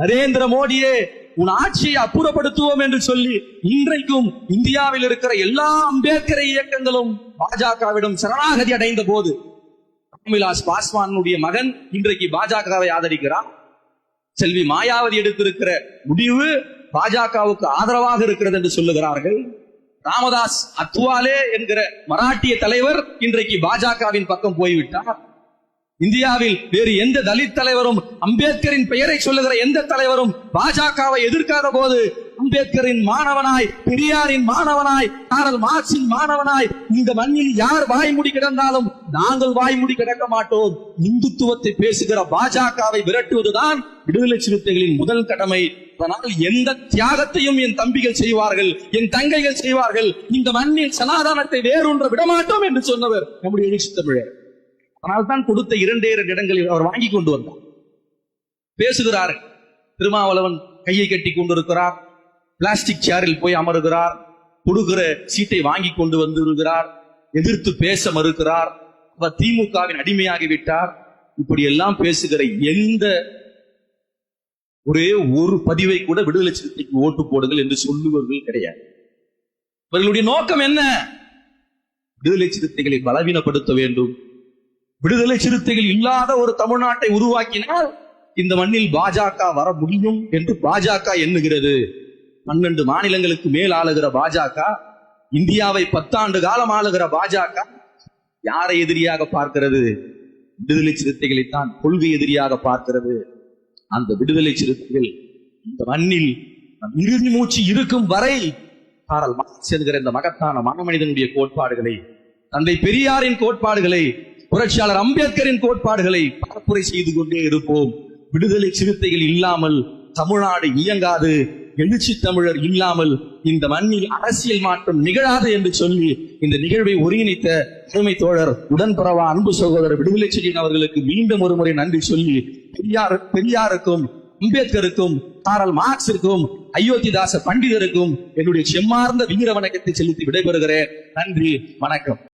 நரேந்திர மோடியே உன் ஆட்சியை அப்புறப்படுத்துவோம் என்று சொல்லி இன்றைக்கும் இந்தியாவில் இருக்கிற எல்லா அம்பேத்கர் இயக்கங்களும் பாஜகவிடம் சரணாகதி அடைந்த போது ராம்விலாஸ் பாஸ்வானுடைய மகன் இன்றைக்கு பாஜகவை ஆதரிக்கிறான். செல்வி மாயாவதி எடுத்திருக்கிற முடிவு பாஜகவுக்கு ஆதரவாக இருக்கிறது என்று சொல்லுகிறார்கள். ராமதாஸ் அத்வாலே என்கிற மராட்டிய தலைவர் இன்றைக்கு பாஜகவின் பக்கம் போய்விட்டார். இந்தியாவில் வேறு எந்த தலித் தலைவரும் அம்பேத்கரின் பெயரை சொல்லுகிற எந்த தலைவரும் பாஜகவை எதிர்க்காத போது அம்பேத்கரின் மாணவனாய் பெரியாரின் மாணவனாய் காரல் மார்க்சின் மாணவனாய் இந்த மண்ணில் யார் வாய்மூடி கிடந்தாலும் நாங்கள் வாய்மூடி கிடக்க மாட்டோம். இந்துத்துவத்தை பேசுகிற பாஜகவை விரட்டுவதுதான் விடுதலை சிறுத்தைகளின் முதல் கடமை. அதனால் எந்த தியாகத்தையும் என் தம்பிகள் செய்வார்கள் என் தங்கைகள் செய்வார்கள் இந்த மண்ணில் சனாதானத்தை வேறொன்று விடமாட்டோம் என்று சொன்னவர் நம்முடைய எழுச்சி தமிழர். அதனால் தான் கொடுத்த இரண்டே இரண்டு இடங்களில் அவர் வாங்கி கொண்டு வந்தார். பேசுகிறார். திருமாவளவன் கையை கட்டி கொண்டிருக்கிறார். பிளாஸ்டிக் சேரில் போய் அமருகிறார். கொடுக்கிற சீட்டை வாங்கி கொண்டு வந்து விடுகிறார் எதிர்த்து பேச மறுக்கிறார். அவர் திமுகவின் அடிமையாகி விட்டார். இப்படி எல்லாம் பேசுகிற எந்த ஒரே ஒரு பதிவை கூட விடுதலை சிறுத்தைக்கு ஓட்டு போடுங்கள் என்று சொல்லுவர்கள் கிடையாது. இவர்களுடைய நோக்கம் என்ன? விடுதலை சிறுத்தைகளை பலவீனப்படுத்த வேண்டும். விடுதலை சிறுத்தைகள் இல்லாத ஒரு தமிழ்நாட்டை உருவாக்கினால் இந்த மண்ணில் பாஜக வர முடியும் என்று பாஜக எண்ணுகிறது. பன்னெண்டு மாநிலங்களுக்கு மேல் ஆளுகிற பாஜக இந்தியாவை பத்தாண்டு காலம் ஆளுகிற பாஜக யாரை எதிரியாக பார்க்கிறது? விடுதலை சிறுத்தைகளைத்தான் கொள்கை எதிரியாக பார்க்கிறது. அந்த விடுதலை சிறுத்தைகள் இந்த மண்ணில் இறுதி மூச்சு இருக்கும் வரை காரல் மார்க்ஸ் என்கிற இந்த மகத்தான மனமனிதனுடைய கோட்பாடுகளை தந்தை பெரியாரின் கோட்பாடுகளை புரட்சியாளர் அம்பேத்கரின் கோட்பாடுகளை பரப்புரை செய்து கொண்டே இருப்போம். விடுதலை சிறுத்தைகள் இல்லாமல் தமிழ்நாடு இயங்காது. எழுச்சி தமிழர் இல்லாமல் இந்த மண்ணில் அரசியல் மாற்றம் நிகழாது என்று சொல்லி இந்த நிகழ்வை ஒருங்கிணைத்த அருமை தோழர் உடன்பரவா அன்பு சகோதரர் விடுதலை செய்யின் அவர்களுக்கு மீண்டும் ஒரு முறை நன்றி சொல்லி பெரியார் பெரியாருக்கும் அம்பேத்கருக்கும் காரல் மார்க்சிற்கும் அயோத்திதாச பண்டிதருக்கும் என்னுடைய செம்மார்ந்த வீர வணக்கத்தை செலுத்தி விடைபெறுகிறேன். நன்றி வணக்கம்.